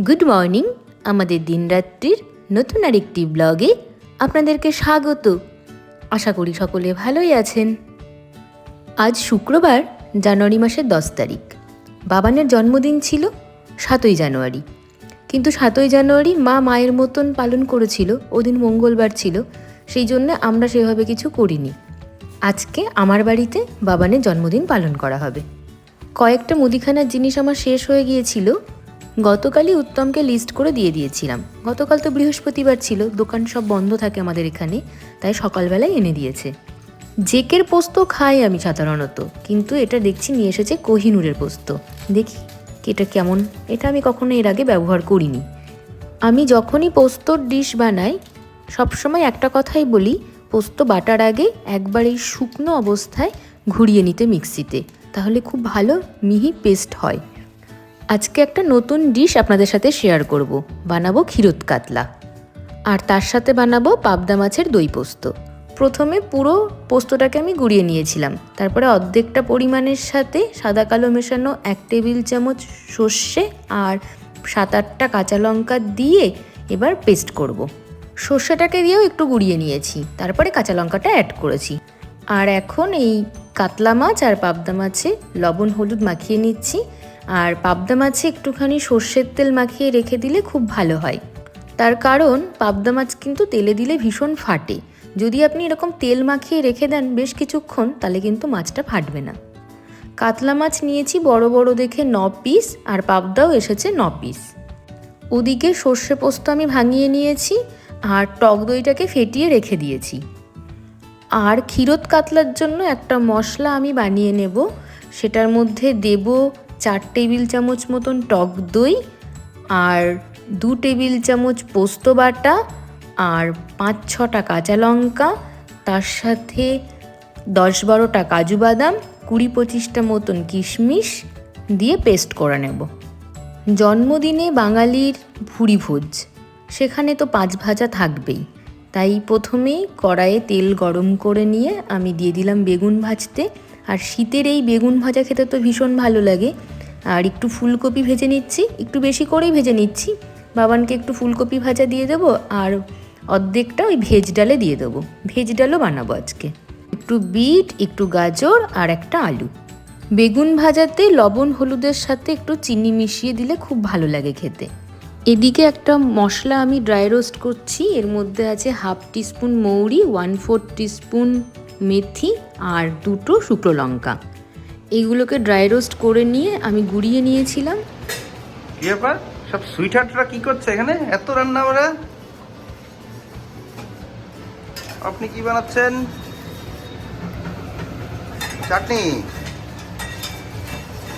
Good morning, আমাদের দিনরাত্রির নতুন আরেকটি ব্লগে আপনাদেরকে স্বাগত। আশা করি সকলে ভালোই আছেন। আজ শুক্রবার, জানুয়ারি মাসের দশ তারিখ। বাবানের জন্মদিন ছিল সাতই জানুয়ারি। কিন্তু সাতই জানুয়ারি মা মায়ের মতন পালন করেছিল, ওদিন মঙ্গলবার ছিল, সেই জন্য আমরা সেভাবে কিছু করিনি। আজকে আমার বাড়িতে বাবানের জন্মদিন পালন করা হবে। কয়েকটা মুদিখানার জিনিস আমার শেষ হয়ে গিয়েছিল গতকালই উত্তমকে লিস্ট করে দিয়ে দিয়েছিলাম। গতকাল তো বৃহস্পতিবার ছিল, দোকান সব বন্ধ থাকে আমাদের এখানে, তাই সকালবেলায় এনে দিয়েছে। জেকের পোস্ত খাই আমি সাধারণত, কিন্তু এটা দেখছি নিয়ে এসেছে কোহিনুরের পোস্ত। দেখি এটা কেমন, এটা আমি কখনো এর আগে ব্যবহার করিনি। আমি যখনই পোস্তর ডিশ বানাই, সবসময় একটা কথাই বলি, পোস্ত বাটার আগে একবার এই শুকনো অবস্থায় ঘুরিয়ে নিতে মিক্সিতে তাহলে খুব ভালো মিহি পেস্ট হয়। আজকে একটা নতুন ডিশ আপনাদের সাথে শেয়ার করব। বানাবো ক্ষীরোত কাতলা। আর তার সাথে বানাবো পাবদা মাছের দই পোস্ত। প্রথমে পুরো পোস্তটাকে আমি গুঁড়িয়ে নিয়েছিলাম। তারপরে অর্ধেকটা পরিমাণের সাথে সাদা কালো মেশানো এক টেবিল চামচ সর্ষে আর সাত আটটা কাঁচা লঙ্কা দিয়ে এবার পেস্ট করব। সর্ষেটাকে দিয়েও একটু গুঁড়িয়ে নিয়েছি। তারপরে কাঁচা লঙ্কাটা অ্যাড করেছি। আর এখন এই কাতলা মাছ আর পাবদা মাছে লবণ, হলুদ মাখিয়ে নিচ্ছি। আর পাবদা মাছে একটুখানি সর্ষের তেল মাখিয়ে রেখে দিলে খুব ভালো হয়। তার কারণ, পাবদা মাছ কিন্তু তেলে দিলে ভীষণ ফাটে। যদি আপনি এরকম তেল মাখিয়ে রেখে দেন বেশ কিছুক্ষণ, তাহলে কিন্তু মাছটা ফাটবে না। কাতলা মাছ নিয়েছি বড় বড় দেখে ন পিস আর পাবদাও এসেছে ন পিস। ওদিকে সর্ষে পোস্ত আমি ভাঙিয়ে নিয়েছি আর টক দইটাকে ফেটিয়ে রেখে দিয়েছি। আর ক্ষীরত কাতলার জন্য একটা মশলা আমি বানিয়ে নেব। সেটার মধ্যে দেব চার টেবিল চামচ মতন টক দই আর দু টেবিল চামচ পোস্ত বাটা আর পাঁচ ছটা কাঁচা লঙ্কা, তার সাথে দশ বারোটা কাজু বাদাম, কুড়ি পঁচিশটা মতন কিশমিশ দিয়ে পেস্ট করে নেব। জন্মদিনে বাঙালির ভুড়ি ভোজ সেখানে তো পাঁচ ভাজা থাকবেই। তাই প্রথমেই কড়াইয়ে তেল গরম করে নিয়ে আমি দিয়ে দিলাম বেগুন ভাজতে। আর শীতের এই বেগুন ভাজা খেতে তো ভীষণ ভালো লাগে। আর একটু ফুলকপি ভেজে নিচ্ছি, একটু বেশি করেই ভেজে নিচ্ছি। বাবানকে একটু ফুলকপি ভাজা দিয়ে দেবো আর অর্ধেকটা ওই ভেজ ডালে দিয়ে দেবো। ভেজ ডালও বানাবো আজকে। একটু বিট, একটু গাজর আর একটা আলু। বেগুন ভাজাতে লবণ, হলুদের সাথে একটু চিনি মিশিয়ে দিলে খুব ভালো লাগে খেতে। এদিকে একটা মশলা আমি ড্রাই রোস্ট করছি, এর মধ্যে আছে হাফ টিস্পুন মৌরি, ওয়ান ফোর টিস্পুন মেথি আর দুটো শুকনো লঙ্কা। এইগুলোকে ড্রাই রোস্ট করে নিয়ে আমি গুঁড়িয়ে নিয়েছিলাম। কি ব্যাপার? সব কি করছে এখানে? এত রান্না ওরা? আপনি কি বানাচ্ছেন? চাটনি।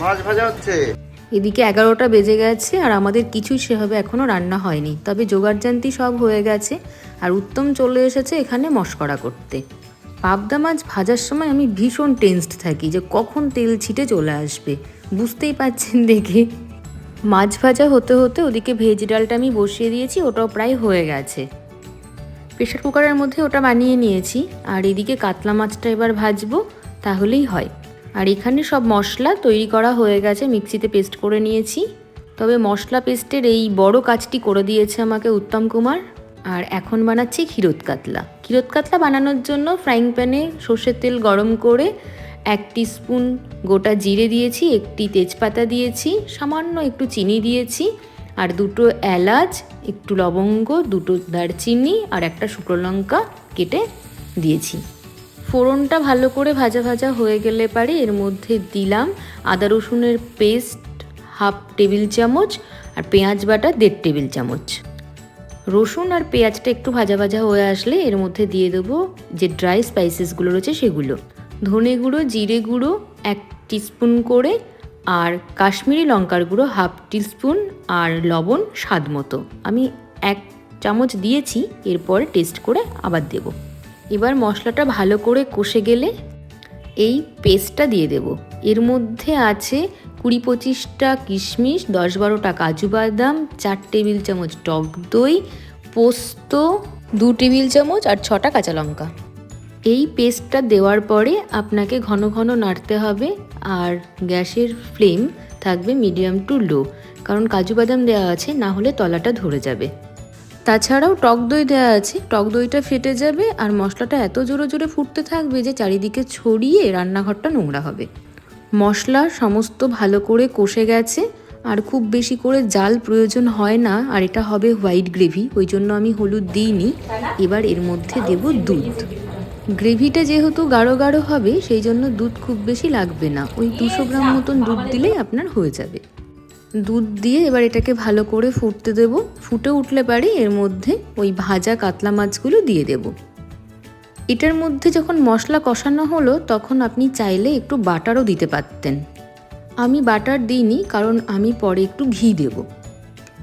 মাছ ভাজা হচ্ছে। এদিকে এগারোটা বেজে গেছে আর আমাদের কিছুই সেভাবে এখনও রান্না হয়নি। তবে জোগাড়জান্তি সব হয়ে গেছে আর উত্তম চলে এসেছে এখানে মশকরা করতে। পাবদা মাছ ভাজার সময় আমি ভীষণ টেনসড থাকি যে কখন তেল ছিটে চলে আসবে। বুঝতেই পাচ্ছেন দেখে। মাছ ভাজা হতে হতে ওদিকে ভেজ ডালটা আমি বসিয়ে দিয়েছি, ওটাও প্রায় হয়ে গেছে। প্রেশার কুকারের মধ্যে ওটা বানিয়ে নিয়েছি, আর এদিকে কাতলা মাছটা এবার ভাজবো, তাহলেই হয়। আর এখানে সব মশলা তৈরি করা হয়ে গেছে, মিক্সিতে পেস্ট করে নিয়েছি। তবে মশলা পেস্টের এই বড় কাজটি করে দিয়েছে আমাকে উত্তম কুমার। আর এখন বানাচ্ছি ক্ষীরোত কাতলা। ক্ষীরোত কাতলা বানানোর জন্য ফ্রাইং প্যানে সর্ষের তেল গরম করে এক স্পুন গোটা জিরে দিয়েছি, একটি তেজপাতা দিয়েছি, সামান্য একটু চিনি দিয়েছি আর দুটো এলাচ, একটু লবঙ্গ, দুটো দারচিনি আর একটা শুকনো লঙ্কা কেটে দিয়েছি। ফোড়নটা ভালো করে ভাজা ভাজা হয়ে গেলে পারে এর মধ্যে দিলাম আদা রসুনের পেস্ট হাফ টেবিল চামচ আর পেঁয়াজ বাটা দেড় টেবিল চামচ। রসুন আর পেঁয়াজটা একটু ভাজা ভাজা হয়ে আসলে এর মধ্যে দিয়ে দেবো যে ড্রাই স্পাইসেসগুলো রয়েছে সেগুলো। ধনে গুঁড়ো, জিরে গুঁড়ো, এক টিস্পুন করে আর কাশ্মীরি লঙ্কার গুঁড়ো হাফ টিস্পুন আর লবণ স্বাদ মতো। আমি এক চামচ দিয়েছি, এরপরে টেস্ট করে আবার দেবো। এবার মশলাটা ভালো করে কষে গেলে এই পেস্টটা দিয়ে দেব। এর মধ্যে আছে কুড়ি পঁচিশটা কিশমিশ, দশ বারোটা কাজু বাদাম, চার টেবিল চামচ টক দই, পোস্ত, দু টেবিল চামচ আর ছটা কাঁচা লঙ্কা। এই পেস্টটা দেওয়ার পরে আপনাকে ঘন ঘন নাড়তে হবে আর গ্যাসের ফ্লেম থাকবে মিডিয়াম টু লো, কারণ কাজু বাদাম দেওয়া আছে, না হলে তলাটা ধরে যাবে। তাছাড়াও টক দই দেওয়া আছে, টক দইটা ফেটে যাবে আর মশলাটা এত জোরে জোরে ফুটতে থাকবে যে চারিদিকে ছড়িয়ে রান্নাঘরটা নোংরা হবে। মশলা সমস্ত ভালো করে কষে গেছে, আর খুব বেশি করে জাল প্রয়োজন হয় না, আর এটা হবে হোয়াইট গ্রেভি, ওই জন্য আমি হলুদ দিইনি। এবার এর মধ্যে দেব দুধ। গ্রেভিটা যেহেতু গাঢ় গাঢ় হবে, সেই জন্য দুধ খুব বেশি লাগবে না। ওই দুশো গ্রাম মতন দুধ দিলেই আপনার হয়ে যাবে। দুধ দিয়ে এবার এটাকে ভালো করে ফুটতে দেব। ফুটে উঠলে পারে, এর মধ্যে ওই ভাজা কাতলা মাছগুলো দিয়ে দেব। এটার মধ্যে যখন মশলা কষানো হলো, তখন আপনি চাইলে একটু বাটারও দিতে পারতেন। আমি বাটার দিইনি, কারণ আমি পরে একটু ঘি দেব।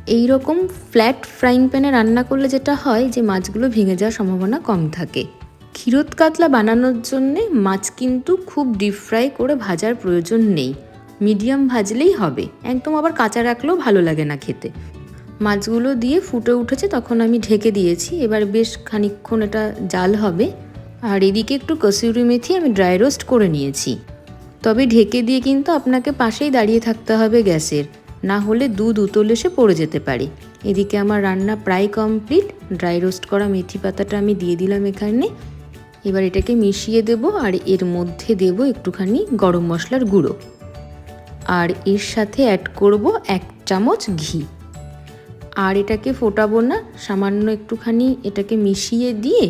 এই রকম ফ্ল্যাট ফ্রাইং প্যানে রান্না করলে যেটা হয়, যে মাছগুলো ভেঙে যাওয়ার সম্ভাবনা কম থাকে। ক্ষীরত কাতলা বানানোর জন্যে মাছ কিন্তু খুব ডিপ ফ্রাই করে ভাজার প্রয়োজন নেই। মিডিয়াম ভাজলেই হবে। একদম আবার কাঁচা রাখলেও ভালো লাগে না খেতে। মাছগুলো দিয়ে ফুটে উঠেছে, তখন আমি ঢেকে দিয়েছি। এবার বেশ খানিকক্ষণ এটা জাল হবে। আর এদিকে একটু কসুরি মেথি আমি ড্রাই রোস্ট করে নিয়েছি। তবে ঢেকে দিয়ে কিন্তু আপনাকে পাশেই দাঁড়িয়ে থাকতে হবে গ্যাসের, না হলে দুধ উতল এসে পড়ে যেতে পারে। এদিকে আমার রান্না প্রায় কমপ্লিট ড্রাই রোস্ট করা মেথি পাতাটা আমি দিয়ে দিলাম এখানে। এবার এটাকে মিশিয়ে দেব আর এর মধ্যে দেব একটুখানি গরম মশলার গুঁড়ো। আর এর সাথে অ্যাড করব এক চামচ ঘি। আর এটাকে ফোটাবো না, সামান্য একটুখানি এটাকে মিশিয়ে দিয়ে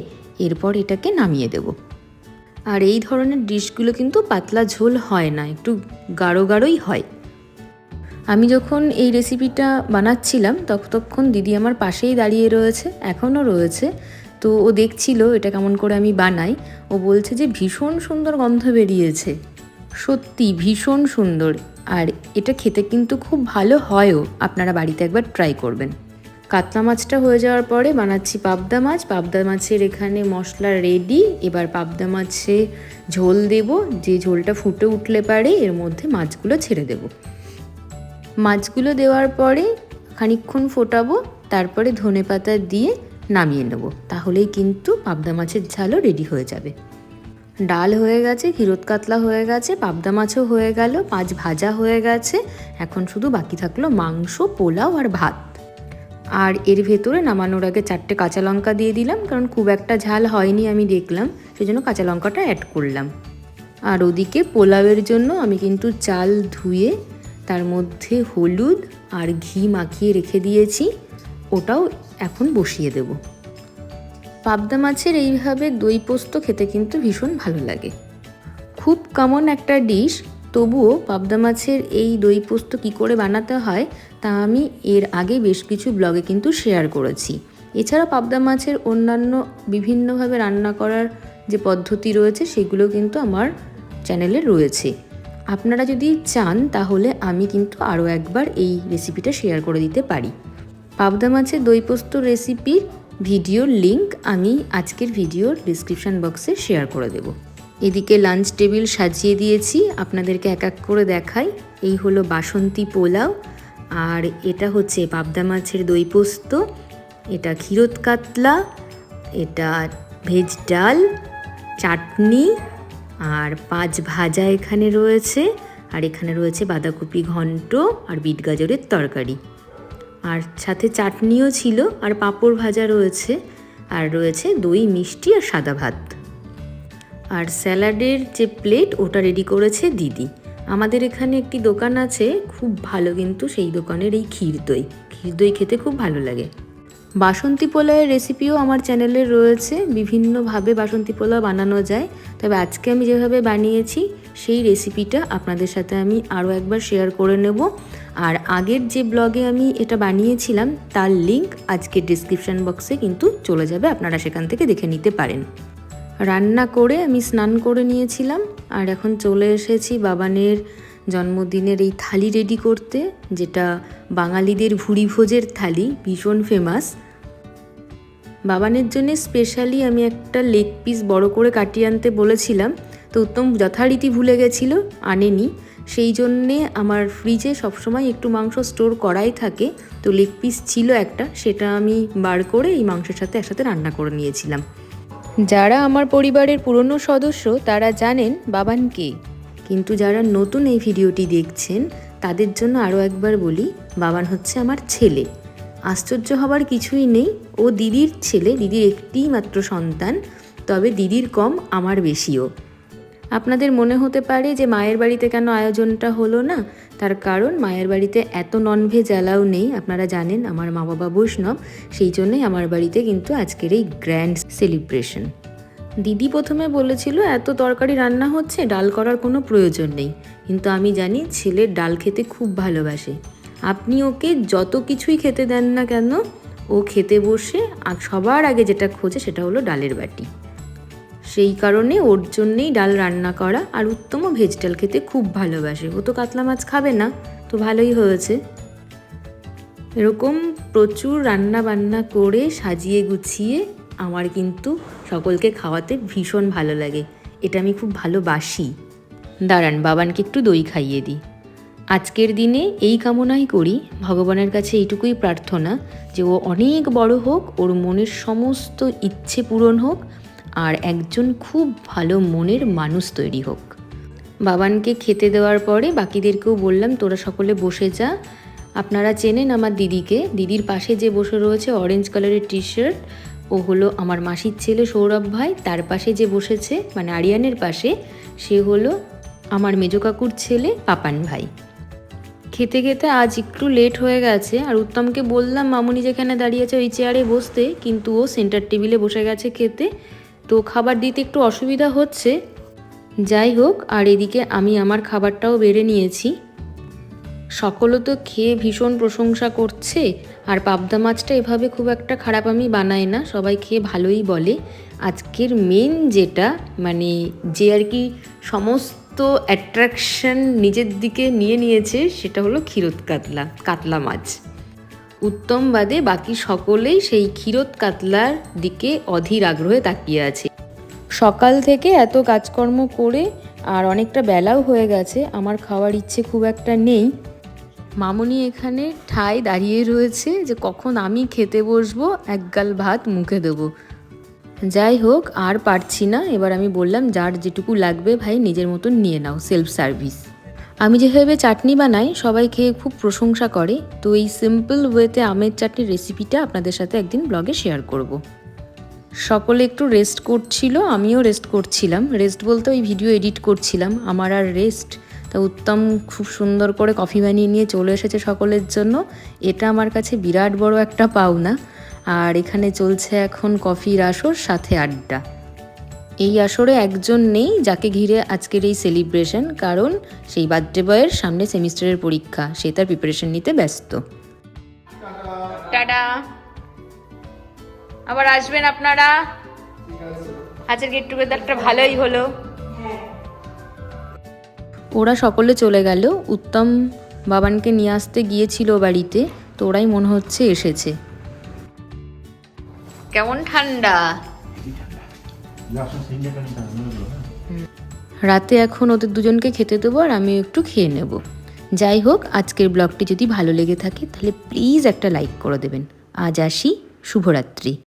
এরপর এটাকে নামিয়ে দেব। আর এই ধরনের ডিশগুলো কিন্তু পাতলা ঝোল হয় না, একটু গাঢ় গাঢ়ই হয়। আমি যখন এই রেসিপিটা বানাচ্ছিলাম ততক্ষণ দিদি আমার পাশেই দাঁড়িয়ে রয়েছে, এখনও রয়েছে। তো ও দেখছিল এটা কেমন করে আমি বানাই। ও বলছে যে ভীষণ সুন্দর গন্ধ বেরিয়েছে। সত্যি ভীষণ সুন্দর। আর এটা খেতে কিন্তু খুব ভালো হয়ও। আপনারা বাড়িতে একবার ট্রাই করবেন। কাতলা মাছটা হয়ে যাওয়ার পরে বানাচ্ছি পাবদা মাছ। পাবদা মাছের এখানে মশলা রেডি এবার পাবদা মাছে ঝোল দেব। যে ঝোলটা ফুটে উঠলে পারে, এর মধ্যে মাছগুলো ছেড়ে দেব। মাছগুলো দেওয়ার পরে খানিকক্ষণ ফোটাবো। তারপরে ধনে পাতা দিয়ে নামিয়ে নেব। তাহলেই কিন্তু পাবদা মাছের ঝালও রেডি হয়ে যাবে। ডাল হয়ে গেছে ক্ষীরোদ কাতলা হয়ে গেছে, পাবদা মাছও হয়ে গেল মাছ ভাজা হয়ে গেছে। এখন শুধু বাকি থাকল মাংস, পোলাও আর ভাত। আর এর ভেতরে নামানোর আগে চারটে কাঁচা লঙ্কা দিয়ে দিলাম, কারণ খুব একটা ঝাল হয়নি আমি দেখলাম সেই জন্য কাঁচা লঙ্কাটা অ্যাড করলাম। আর ওদিকে পোলাওয়ের জন্য আমি কিন্তু চাল ধুয়ে, তার মধ্যে হলুদ আর ঘি মাখিয়ে রেখে দিয়েছি, ওটাও এখন বসিয়ে দেবো। পাবদা মাছের এইভাবে দই পোস্ত খেতে কিন্তু ভীষণ ভালো লাগে। খুব কমন একটা ডিশ তবুও পাবদা মাছের এই দই পোস্ত কী করে বানাতে হয়, তা আমি এর আগে বেশ কিছু ব্লগে কিন্তু শেয়ার করেছি। এছাড়া পাবদা মাছের অন্যান্য বিভিন্নভাবে রান্না করার যে পদ্ধতি রয়েছে, সেগুলো কিন্তু আমার চ্যানেলে রয়েছে। আপনারা যদি চান, তাহলে আমি কিন্তু আরও একবার এই রেসিপিটা শেয়ার করে দিতে পারি। পাবদা মাছের দই পোস্ত রেসিপির ভিডিওর লিংক আমি আজকের ভিডিওর ডিসক্রিপশান বক্সে শেয়ার করে দেব। এদিকে লাঞ্চ টেবিল সাজিয়ে দিয়েছি, আপনাদেরকে এক এক করে দেখাই। এই হলো বাসন্তী পোলাও, আর এটা হচ্ছে পাবদা মাছের দই পোস্ত, এটা ক্ষীরোদ কাতলা, এটা ভেজ ডাল, চাটনি, আর পাঁচ ভাজা এখানে রয়েছে, আর এখানে রয়েছে বাঁধাকপি ঘন্ট আর বিট গাজরের তরকারি। আর সাথে চাটনিও ছিল, আর পাঁপড় ভাজা রয়েছে, আর রয়েছে দই, মিষ্টি আর সাদা ভাত। আর স্যালাডের যে প্লেট, ওটা রেডি করেছে দিদি। আমাদের এখানে একটি দোকান আছে, খুব ভালো কিন্তু সেই দোকানের এই ক্ষীর দই। ক্ষীর দই খেতে খুব ভালো লাগে। বাসন্তী পোলাওয়ের রেসিপিও আমার চ্যানেলে রয়েছে, বিভিন্নভাবে বাসন্তী পোলাও বানানো যায়। তবে আজকে আমি যেভাবে বানিয়েছি, সেই রেসিপিটা আপনাদের সাথে আমি আরও একবার শেয়ার করে নেব। আর আগের যে ব্লগে আমি এটা বানিয়েছিলাম, তার লিংক আজকে ডিসক্রিপশান বক্সে কিন্তু চলে যাবে, আপনারা সেখান থেকে দেখে নিতে পারেন। রান্না করে আমি স্নান করে নিয়েছিলাম। আর এখন চলে এসেছি বাবানের জন্মদিনের এই থালি রেডি করতে, যেটা বাঙালিদের ভুড়ি ভোজের থালি, ভীষণ ফেমাস বাবানের জন্য স্পেশালি আমি একটা লেগ পিস বড় করে কাটিয়ে আনতে বলেছিলাম, তো উত্তম যথারীতি ভুলে গেছিল, আনেনি। সেই জন্যে আমার ফ্রিজে সবসময় একটু মাংস স্টোর করাই থাকে, তো লেগ পিস ছিল একটা, সেটা আমি বার করে এই মাংসের সাথে একসাথে রান্না করে নিয়েছিলাম। যারা আমার পরিবারের পুরনো সদস্য, তারা জানেন বাবান কে। কিন্তু যারা নতুন এই ভিডিওটি দেখছেন, তাদের জন্য আরও একবার বলি, বাবান হচ্ছে আমার ছেলে। আশ্চর্য হবার কিছুই নেই, ও দিদির ছেলে, দিদির একটিই মাত্র সন্তান, তবে দিদির কম, আমার বেশিও। আপনাদের মনে হতে পারে যে মায়ের বাড়িতে কেন আয়োজনটা হলো না? তার কারণ মায়ের বাড়িতে এত ননভেজ অ্যালাউ নেই, আপনারা জানেন, আমার মা বাবা বৈষ্ণব, সেই জন্যই আমার বাড়িতে কিন্তু আজকের এই গ্র্যান্ড সেলিব্রেশন দিদি প্রথমে বলেছিল, এত তরকারি রান্না হচ্ছে, ডাল করার কোনো প্রয়োজন নেই। কিন্তু আমি জানি, ছেলের ডাল খেতে খুব ভালোবাসে। আপনি ওকে যত কিছুই খেতে দেন না কেন, ও খেতে বসে সবার আগে যেটা খোঁজে সেটা হলো ডালের বাটি। সেই কারণে ওর জন্যেই ডাল রান্না করা আর উত্তমও ভেজ ডাল খেতে খুব ভালোবাসে। ও তো কাতলা মাছ খাবে না, তো ভালোই হয়েছে। এরকম প্রচুর রান্না বান্না করে সাজিয়ে গুছিয়ে আমার কিন্তু সকলকে খাওয়াতে ভীষণ ভালো লাগে। এটা আমি খুব ভালোবাসি। দাঁড়ান, বাবানকে একটু দই খাইয়ে দিই। আজকের দিনে এই কামনাই করি, ভগবানের কাছে এইটুকুই প্রার্থনা যে ও অনেক বড় হোক, ওর মনের সমস্ত ইচ্ছে পূরণ হোক আর একজন খুব ভালো মনের মানুষ তৈরি হোক। বাবানকে খেতে দেওয়ার পরে বাকিদেরকেও বললাম, তোরা সকলে বসে যা। আপনারা চেনেন আমার দিদিকে। দিদির পাশে যে বসে রয়েছে অরেঞ্জ কালারের টি শার্ট ও হলো আমার মাসির ছেলে সৌরভ ভাই। তার পাশে যে বসেছে মানে আরিয়ানের পাশে, সে হলো আমার মেজো কাকুর ছেলে পাপান ভাই। খেতে খেতে আজ একটু লেট হয়ে গেছে। আর উত্তমকে বললাম, মামুনি যেখানে দাঁড়িয়েছে ওই চেয়ারে বসতে। কিন্তু ও সেন্টার টেবিলে বসে গেছে খেতে। তো খাবার দিতে একটু অসুবিধা হচ্ছে। যাই হোক, আর এদিকে আমি আমার খাবারটাও বেড়ে নিয়েছি। সকলে তো খেয়ে ভীষণ প্রশংসা করছে, আর পাবদা মাছটা এভাবে খুব একটা খারাপ আমি বানাই না, সবাই খেয়ে ভালোই বলে। আজকের মেন যেটা মানে যে আর কি সমস্ত অ্যাট্রাকশন নিজের দিকে নিয়ে নিয়েছে, সেটা হলো ক্ষীরোদ কাতলা কাতলা মাছ। উত্তম বাদে বাকি সকলেই সেই ক্ষীরত কাতলার দিকে অধীর আগ্রহে তাকিয়ে আছে। সকাল থেকে এত কাজকর্ম করে আর অনেকটা বেলাও হয়ে গেছে, আমার খাওয়ার ইচ্ছে খুব একটা নেই। মামনি এখানে ঠায় দাঁড়িয়ে রয়েছে যে কখন আমি খেতে বসবো, এক গাল ভাত মুখে দেবো। যাই হোক, আর পারছি না। এবার আমি বললাম, যার যেটুকু লাগবে ভাই, নিজের মতন নিয়ে নাও সেলফ সার্ভিস আমি যেভাবে চাটনি বানাই, সবাই খেয়ে খুব প্রশংসা করে। তো এই সিম্পল ওয়েতে আমের চাটনির রেসিপিটা আপনাদের সাথে একদিন ব্লগে শেয়ার করব। সকলে একটু রেস্ট করছিল, আমিও রেস্ট করছিলাম। রেস্ট বলতে ওই ভিডিও এডিট করছিলাম, আমার আর রেস্ট তা উত্তম খুব সুন্দর করে কফি বানিয়ে নিয়ে চলে এসেছে সকলের জন্য। এটা আমার কাছে বিরাট বড় একটা পাওনা। আর এখানে চলছে এখন কফির আসর, সাথে আড্ডা। এই আসরে একজন নেই যাকে ঘিরে আজকের এই সেলিব্রেশন কারণ সেই বার্থডে বয়ের সামনে সেমিস্টারের পরীক্ষা সে তার প্রিপারেশন নিতে ব্যস্ত। টাটা। আবার আসবেন আপনারা? আজকের গেট টুগেদারটা ভালোই হলো। ওরা সকলে চলে গেল। উত্তম বাবানকে নিয়ে আসতে গিয়েছিল বাড়িতে। তো ওরাই মনে হচ্ছে এসেছে। কেমন ঠান্ডা? রাতে এখন ওদের দুজনকে খেতে দেবো আর আমি একটু খেয়ে নেব। যাই হোক, আজকের ব্লগটি যদি ভালো লেগে থাকে, তাহলে প্লিজ একটা লাইক করে দেবেন। আজ আসি, শুভরাত্রি।